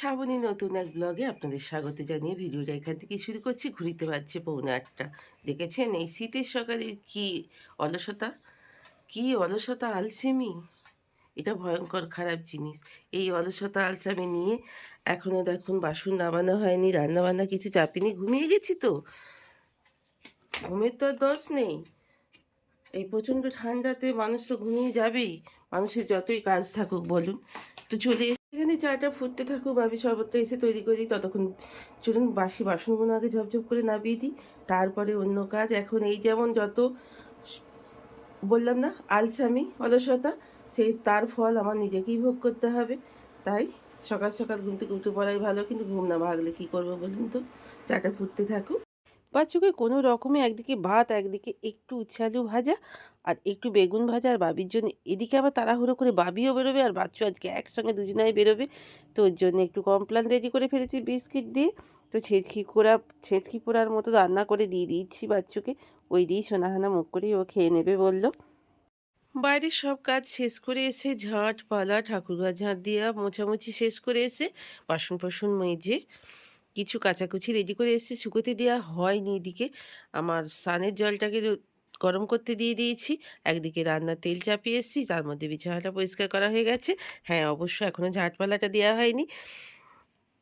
শ্রাবণী নতুন এক ব্লগে আপনাদের স্বাগত জানিয়ে ভিডিওটা এখান থেকে শুরু করছি। ঘুরিতে পারছে পৌনে আটটা। দেখেছেন এই শীতের সকালে কি অলসতা? কি অলসতা, আলসেমি? এটা ভয়ঙ্কর খারাপ জিনিস। এই অলসতা, আলসামি নিয়ে এখনও দেখুন বাসন নামানো হয়নি, রান্নাবান্না কিছু চাপিনি। ঘুমিয়ে গেছি তো। ঘুমের তো আর দোষ নেই। এই প্রচণ্ড ঠান্ডাতে মানুষ তো ঘুমিয়ে যাবেই। মানুষের যতই কাজ থাকুক বলুন। তো চলে এখানে চাটা ফুটতে থাকুক ভাবি শরবতটা এসে তৈরি করে দিই, ততক্ষণ চলুন বাসি বাসনগুলো আগে ঝপঝপ করে নামিয়ে দিই। তারপরে অন্য কাজ, এখন এই যেমন যত বললাম না, আলসামি, অলসতা সেই তার ফল আমার নিজেকেই ভোগ করতে হবে। তাই সকাল সকাল ঘুম থেকে উঠে পড়াই ভালো, কিন্তু ঘুম না ভাগলে কী করব বলুন তো? চাটা ফুটতে থাকুক। বাচ্চুকে কোনো রকমে একদিকে ভাত, একদিকে একটু উচ্ছে আলু ভাজা আর একটু বেগুন ভাজা আর বাবির জন্য। এদিকে আবার তাড়াহুড়ো করে বাবিও বেরোবে আর বাচ্চু আজকে একসঙ্গে দুজনাই বেরোবে। তো ওর জন্য একটু কমপ্লান রেডি করে ফেলেছি বিস্কিট দিয়ে। তো ছেঁচকি পোড়া, ছেঁচকি পোড়ার মতো রান্না করে দিয়ে দিচ্ছি বাচ্চুকে। ওই দিয়েই সোনাহানা মুখ করেই ও খেয়ে নেবে বলল। বাইরের সব কাজ শেষ করে এসে ঝাঁট পালা ঠাকুরঘর ঝাঁট দিয়া মোছামুছি শেষ করে এসে বাসন ফাসন মেজে কিছু কাচাকুচি রেডি করে এসেছি। শুকোতে দেওয়া হয়নি এদিকে। আমার স্নানের জলটাকে গরম করতে দিয়ে দিয়েছি। একদিকে রান্নার তেল চাপিয়ে এসেছি, তার মধ্যে বিছানাটা পরিষ্কার করা হয়ে গেছে। হ্যাঁ অবশ্য এখনও ঝাঁটপালাটা দেওয়া হয়নি।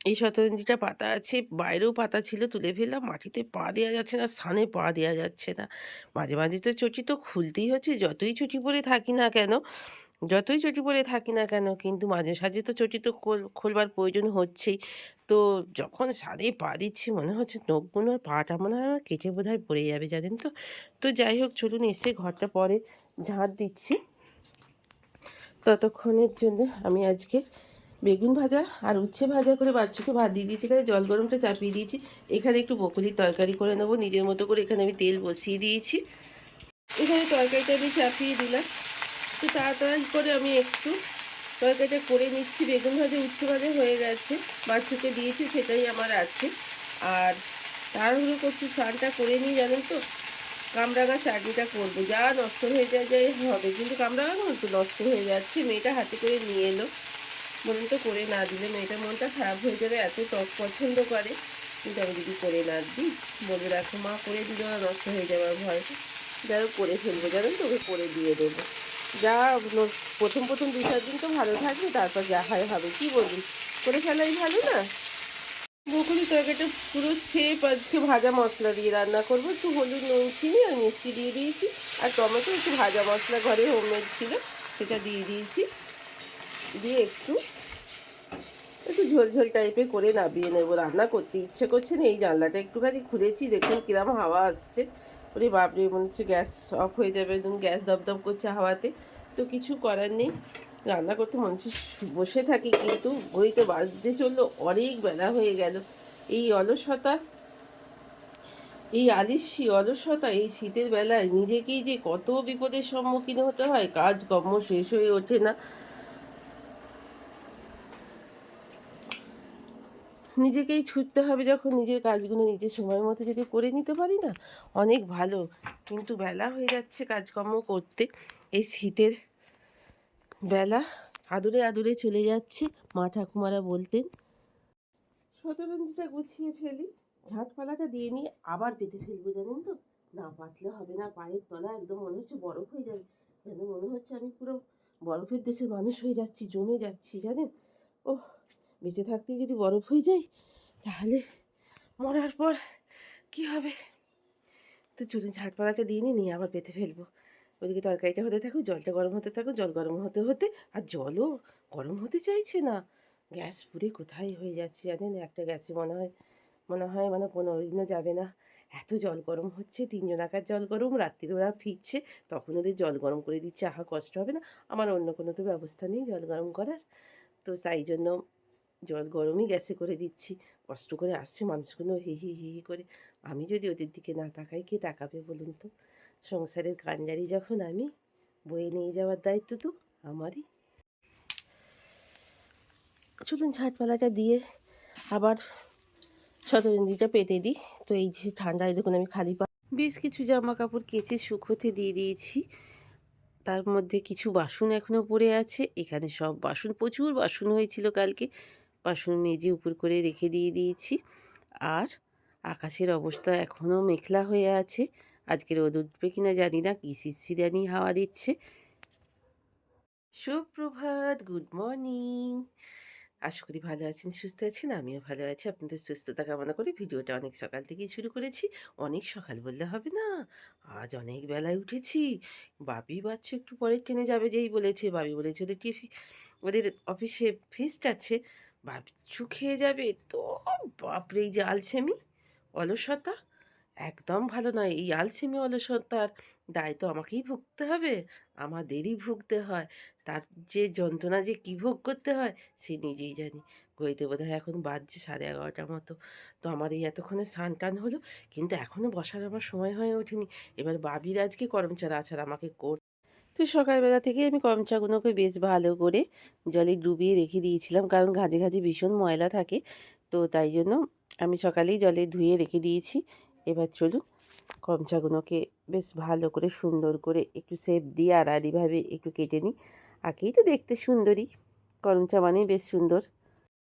এই শতরঞ্জিটা পাতা আছে, বাইরেও পাতা ছিল, তুলে ফেললাম। মাটিতে পা দেওয়া যাচ্ছে না স্থানে পা দেওয়া যাচ্ছে না। মাঝে মাঝে তো চটি তো খুলতেই হচ্ছে, যতই চটি পরে থাকি না কেন যতই চটি পরে থাকি না কেন, কিন্তু মাঝে সাঝে তো চটি তো খোল- খোলবার প্রয়োজন হচ্ছেই। তো যখন সাদে পা দিচ্ছি, মনে হচ্ছে নখগুলো পাটা মনে হয় কেটে বোধ হয় পড়ে যাবে, জানেন তো? তো যাই হোক, চলুন এসে ঘরটা পরে ঝাঁট দিচ্ছি। ততক্ষণের জন্য আমি আজকে বেগুন ভাজা আর উচ্ছে ভাজা করে বাচ্চাকে ভাত দিয়ে দিয়েছি, এখানে জল গরমটা চাপিয়ে দিয়েছি। এখানে একটু বকুলির তরকারি করে নেব, নিজের মতো করে এখানে আমি তেল বসিয়ে দিয়েছি। এখানে তরকারিটা আমি চাপিয়ে দিলাম। তো তাড়াতাড়ি করে আমি একটু তরকারিটা করে নিচ্ছি। বেগুন ভাজা উচ্ছে ভাজা হয়ে গেছে বাচ্চাকে দিয়েছি, সেটাই আমার আছে। আর তাড়াহুড়ো করছি, স্নানটা করে নিই, জানেন তো? কামরাঙা চাটনিটা করব। যা নষ্ট হয়ে যায়, যাই হবে। কিন্তু কামরাঙা তো, নষ্ট হয়ে যাচ্ছে। মেয়েটা হাতে করে নিয়ে এলো। বলুন তো করে না দিলে মেয়েটার মনটা খারাপ হয়ে যাবে, এত টক পছন্দ করে। কিন্তু আমি যদি করে না দিই, বলবে রাখো মা, করে দিলে নষ্ট হয়ে যাবার ভয় যাই করে ফেলব। জানেন তো, ওকে করে দিয়ে দেবো। যা প্রথম প্রথম দু চার দিন তো ভালো থাকবে, তারপর যা হয় হবে। কি বলুন করে ফেলাই ভালো না? বকুলি তরকারিটা পুরো সেপ আজকে ভাজা মশলা দিয়ে রান্না করব। একটু হলুদ নুন চিনি আর মিষ্টি দিয়ে দিয়েছি। আর টমেটো একটু ভাজা মশলা ঘরে হোমমেড ছিল, সেটা দিয়ে দিয়েছি। দিয়ে একটু একটু ঝোলঝোল টাইপের করে নাবিয়ে নেব। রান্না করতে ইচ্ছে করছে না, এই জানলাটা একটুখানি খুলেছি, দেখুন কিরম হাওয়া আসছে। ওরে বাপরে, মনে হচ্ছে গ্যাস অফ হয়ে যাবে, একদম গ্যাস দপদপ করছে হাওয়াতে। তো কিছু করার নেই। রান্না করতে মনে হচ্ছে বসে থাকি, কিন্তু ঘড়িতে বাজতে চলল, অনেক বেলা হয়ে গেল। এই অলসতা, এই আলিসি অলসতা, এই শীতের বেলায় নিজেকেই যে কত বিপদের সম্মুখীন হতে হয়, কাজ কর্ম শেষ হয়ে ওঠে না। নিজেকেই ছুটতে হবে যখন নিজের কাজগুলো নিজের সময় মতো যদি করে নিতে পারি না, অনেক ভালো। কিন্তু বেলা হয়ে যাচ্ছে কাজকর্ম করতে। এই শীতের বেলা আদুরে আদুরে চলে যাচ্ছে, মা ঠাকুমারা বলতেন, শতরঞ্জিটা গুছিয়ে ফেলি, ঝাঁটপালাটা দিয়ে নিয়ে আবার পেতে ফেলব জানেন তো? না পাতলে হবে না, পায়ের তলা একদম মনে হচ্ছে বরফ হয়ে যাবে। যেন মনে হচ্ছে আমি পুরো বরফের দেশের মানুষ হয়ে যাচ্ছি, জমে যাচ্ছি জানেন? ওহ বেঁচে থাকতেই যদি বরফ হয়ে যাই তাহলে মরার পর কি হবে? তো চলুন ঝাঁটপালাটা দিয়ে নিয়ে আবার পেতে ফেলব। ওদিকে তরকারিটা হতে থাকুক, জলটা গরম হতে থাকুক, জল গরম হতে হতে, আর জলও গরম হতে চাইছে না। গ্যাস পুরে কোথায় হয়ে যাচ্ছে জানেন? একটা গ্যাসে মনে হয় মনে হয় মানে পনেরো দিনও যাবে না। এত জল গরম হচ্ছে, তিনজন আকার জল গরম, রাত্রির ওরা ফিরছে, তখন ওদের জল গরম করে দিচ্ছে, আহা কষ্ট হবে না। আমার অন্য কোনো তো ব্যবস্থা নেই জল গরম করার। তো তাই জন্য জল গরমই গ্যাসে করে দিচ্ছি। কষ্ট করে আসছে, মানুষগুলো হি হি হি হি করে। আমি যদি ওদের দিকে না তাকাই, কে তাকাবে বলুন তো? সংসারের কান্ডারি যখন আমি, বয়ে নিয়ে যাওয়ার দায়িত্ব তো আমারই। চলুন ঝাঁটপালাটা দিয়ে আবার শতরঞ্জিটা পেতে দিই। তো এই যে ঠান্ডায় দেখুন আমি খালি পা বেশ কিছু জামা কাপড় কেচে শুকোতে দিয়ে দিয়েছি। তার মধ্যে কিছু বাসন এখনও পড়ে আছে। এখানে সব বাসন, প্রচুর বাসন হয়েছিল কালকে। বাসন মেজে উপর করে রেখে দিয়ে দিয়েছি। আর আকাশের অবস্থা এখনও মেঘলা হয়ে আছে। আজকে রোদ উঠবে কিনা জানি না কি শিরশিরানি হাওয়া দিচ্ছে। সুপ্রভাত, গুড মর্নিং। আশা করি ভালো আছেন, সুস্থ আছেন, আমিও ভালো আছি। আপনাদের সুস্থতা কামনা করে ভিডিওটা অনেক সকাল থেকেই শুরু করেছি। অনেক সকাল বললে হবে না, আজ অনেক বেলায় উঠেছি। বাবি বাচ্চা একটু পরে ট্রেনে যাবে যেই বলেছে বাবি বলেছে ওদের টিফি, ওদের অফিসে ফিস্ট আছে। বাচ্চু খেয়ে যাবে? তো বাপরে, এই যে আলসেমি, অলসতা। একদম ভালো নয়, এই আলসেমি, অলসতার দায় তো আমাকেই ভুগতে হবে। আমাদেরই ভুগতে হয়। তার যে যন্ত্রণা, যে কী ভোগ করতে হয়, সে নিজেই জানি। গইতে বোধ হয় এখন বাজছে সাড়ে এগারোটার মতো। তো আমার এই এতক্ষণে স্নান টান হলো, কিন্তু এখনও বসার আমার সময় হয়ে ওঠেনি। এবার বাবির আজকে করমচারা আছাড় আমাকে কর তো সকালবেলা থেকে আমি করমচাগুলোকে বেশ ভালো করে জলে ডুবিয়ে রেখে দিয়েছিলাম। কারণ ঘাজে ঘাজে ভীষণ ময়লা থাকে। তো তাই জন্য আমি সকালেই জলে ধুয়ে রেখে দিয়েছি। এবার চলুন করমচাগুলোকে বেশ ভালো করে সুন্দর করে একটু সেপ দিয়ে আড়াআড়িভাবে একটু কেটে নিই। আঁকেই তো দেখতে সুন্দরী। করমচা মানেই বেশ সুন্দর।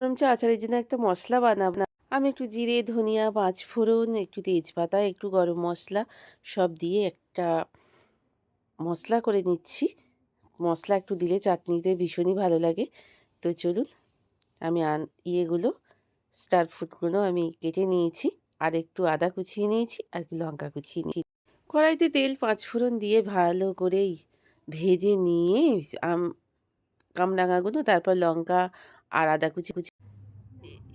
করমচা আচারের জন্য একটা মশলা বানাব না। আমি একটু জিরে, ধনিয়া পাঁচ ফোড়ন একটু তেজপাতা, একটু গরম মশলা সব দিয়ে একটা মশলা করে নিচ্ছি। মশলা একটু দিলে চাটনিতে ভীষণই ভালো লাগে। তো চলুন, আমি আন ইয়েগুলো, স্টার ফুডগুলো আমি কেটে নিয়েছি। আর একটু আদা কুচিয়ে নিয়েছি, আর একটু লঙ্কা কুচিয়ে নিয়েছি। কড়াইতে তেল পাঁচফোড়ন দিয়ে ভালো করেই ভেজে নিয়ে আম কামরাঙাগুলো তারপর লঙ্কা আর আদা কুচি কুচি।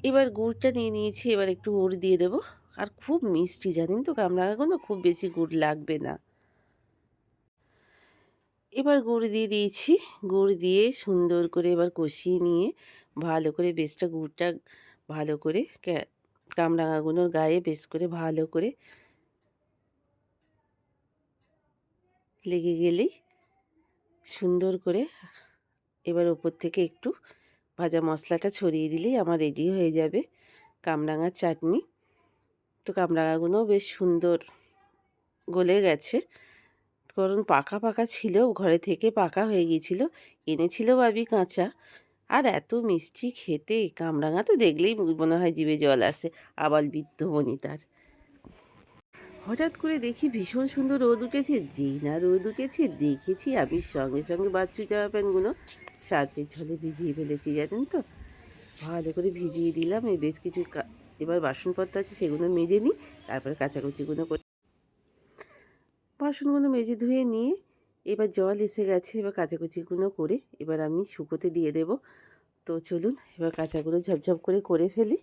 এবার গুড়টা নিয়ে নিয়েছি, এবার একটু গুড় দিয়ে দেবো। আর খুব মিষ্টি, জানেন তো কামরাঙাগুলো খুব বেশি গুড় লাগবে না। এবার গুড় দিয়ে দিয়েছি। গুড় দিয়ে সুন্দর করে এবার কষিয়ে নিয়ে ভালো করে বেশটা গুড়টা ভালো করে কামরাঙাগুলোর গায়ে বেশ করে ভালো করে লেগে গেলেই সুন্দর করে এবার ওপর থেকে একটু ভাজা মশলাটা ছড়িয়ে দিলেই আমার রেডি হয়ে যাবে কামরাঙার চাটনি। তো কামরাঙাগুলোও বেশ সুন্দর গলে গেছে। কারণ পাকা পাকা ছিল ঘরে থেকে পাকা হয়ে গিয়েছিল। এনেছিল বাবি কাঁচা। আর এত মিষ্টি খেতে, কামরাঙা তো দেখলেই মনে হয় জীবে জল আসে, আবার বৃদ্ধ বনিতার। হঠাৎ করে দেখি ভীষণ সুন্দর রোদ উঠেছে। যেই না রোদ উঠেছে, দেখেছি আমি সঙ্গে সঙ্গে বাচ্চু জামা প্যান্টগুলো সার্ফের ঝলে ভিজিয়ে ফেলেছি, জানেন তো? ভালো করে ভিজিয়ে দিলাম, এই বেশ কিছু এবার বাসনপত্র আছে সেগুলো মেজে নিই, তারপরে কাচাকুচিগুলো করে বাসনগুলো মেজে ধুয়ে নিয়ে এবার জল এসে গেছে, এবার কাচাকুচিগুলো করে এবার আমি শুকোতে দিয়ে দেব। তো চলুন, এবার কাঁচাগুলো ঝপঝপ করে করে ফেলি।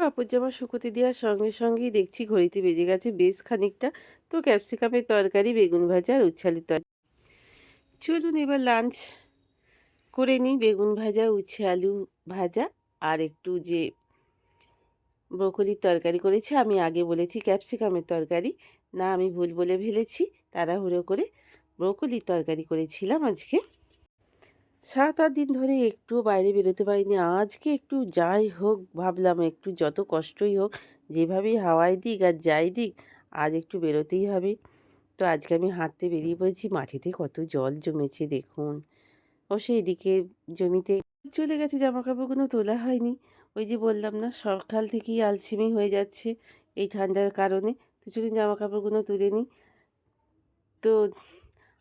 কাপড় জামা শুকোতে দেওয়ার সঙ্গে সঙ্গেই দেখছি ঘড়িতে বেজে গেছে বেশ খানিকটা। তো ক্যাপসিকামের তরকারি, বেগুন ভাজা আর উচ্ছালিত তরকারি চলুন এবার লাঞ্চ করে নিই। বেগুন ভাজা উচ্ছে আলু ভাজা আর একটু যে ব্রোকলির তরকারি করেছি, আমি আগে বলেছি ক্যাপসিকামের তরকারি। না, আমি ভুল বলে ফেলেছি। তাড়াহুড়ো করে ব্রোকলির তরকারি করেছিলাম আজকে। সাত আট দিন ধরে একটুও বাইরে বেরোতে পারিনি। আজকে একটু যাই হোক ভাবলাম, একটু যত কষ্টই হোক, যেভাবেই হাওয়াই দিক আর যাই দিক, আজ একটু বেরোতেই হবে। তো আজকে আমি হাঁটতে বেরিয়ে পড়েছি মাটিতে কত জল জমেছে দেখুন। ও দিকে জমিতে চলে গেছে জামা কাপড়গুলো তোলা হয়নি। ওই যে বললাম না, সকাল থেকেই আলসেমি হয়ে যাচ্ছে। এই ঠান্ডার কারণে চলুন জামা কাপড়গুলো তুলে নিই। তো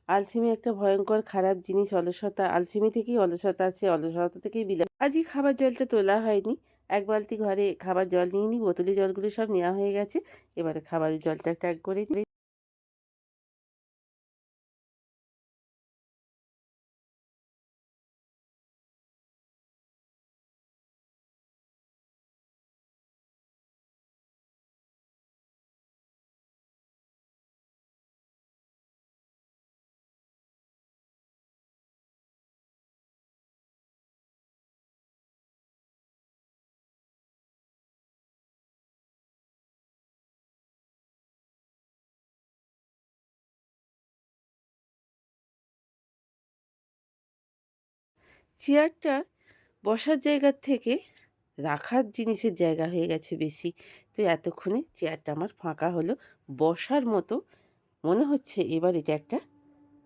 আলসিমি একটা ভয়ঙ্কর খারাপ জিনিস, অলসতা। আলসিমি থেকেই অলসতা আছে, অলসতা থেকেই বিলা। আজই খাবার জলটা তোলা হয়নি। এক বালতি ঘরে খাবার জল নিয়ে নিই, বোতলে জলগুলো সব নেওয়া হয়ে গেছে। এবারে খাবারের জলটা ট্যাগ করে চেয়ারটা বসার জায়গার থেকে রাখার জিনিসের জায়গা হয়ে গেছে বেশি। তো এতক্ষণে চেয়ারটা আমার ফাঁকা হলো। বসার মতো মনে হচ্ছে এবার এটা একটা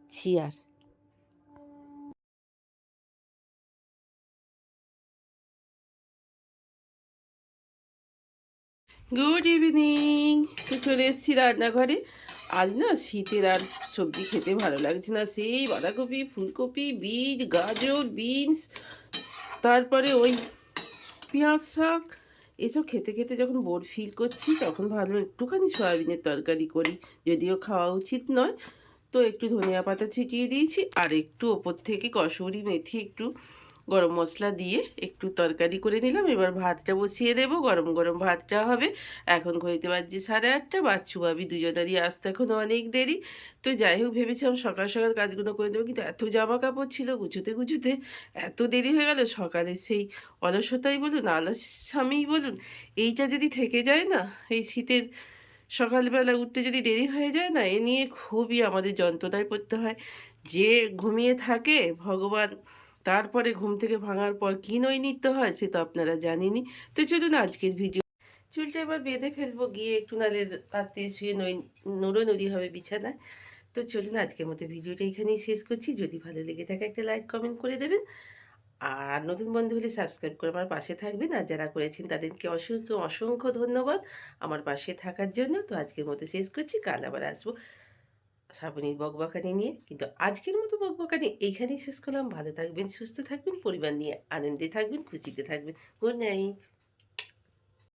চেয়ার। Good evening. তো চলে এসেছি রান্নাঘরে। আজ না শীতের আর সবজি খেতে ভালো লাগছে না। সেই বাঁধাকপি, ফুলকপি বিট গাজর, বিনস, তারপরে ওই পেঁয়াজ শাক, এসব খেতে খেতে যখন বোর ফিল করছি, তখন ভালো একটুখানি সয়াবিনের তরকারি করি, যদিও খাওয়া উচিত নয়। তো একটু ধনিয়া পাতা ছিটিয়ে দিয়েছি, আর একটু ওপর থেকে কসুরি মেথি একটু গরম মশলা দিয়ে একটু তরকারি করে নিলাম। এবার ভাতটা বসিয়ে দেবো। গরম গরম ভাতটা হবে। এখন ঘড়িতে বাজছে সাড়ে আটটা। বাচ্চু, ভাবি দুজনারই আসতে এখন অনেক দেরি। তো যাই হোক, ভেবেছিলাম সকাল সকাল কাজগুলো করে দেবো, কিন্তু এত জামা কাপড় ছিল, গুছোতে গুছোতে এত দেরি হয়ে গেল। সকালে সেই অলসতাই বলুন আলস্বামীই বলুন, এইটা যদি থেকে যায় না, এই শীতের সকালবেলা উঠতে যদি দেরি হয়ে যায় না, এ নিয়ে খুবই আমাদের যন্ত্রণায় পড়তে হয়। যে ঘুমিয়ে থাকে, ভগবান তারপরে ঘুম থেকে ভাঙার পর কী নৈনিত্য হয় সে তো আপনারা জানেনই। তো চলুন আজকের ভিডিও চুলটা এবার বেঁধে ফেলব, গিয়ে একটু নালে পাতে শুয়ে নই নড়ি হবে বিছানায়। তো চলুন আজকের মতো ভিডিওটা এখানেই শেষ করছি। যদি ভালো লেগে থাকে একটা লাইক, কমেন্ট করে দেবেন। আর নতুন বন্ধু হলে সাবস্ক্রাইব করে আমার পাশে থাকবেন। আর যারা করেছেন তাদেরকে অসংখ্য অসংখ্য ধন্যবাদ আমার পাশে থাকার জন্য। তো আজকের মতো শেষ করছি। কাল আবার আসব। শ্রাবণীর বকবকানি নিয়ে। কিন্তু আজকের মতো বকবকানি এইখানেই শেষ করলাম। ভালো থাকবেন, সুস্থ থাকবেন, পরিবার নিয়ে আনন্দে থাকবেন, খুশিতে থাকবেন। Good night.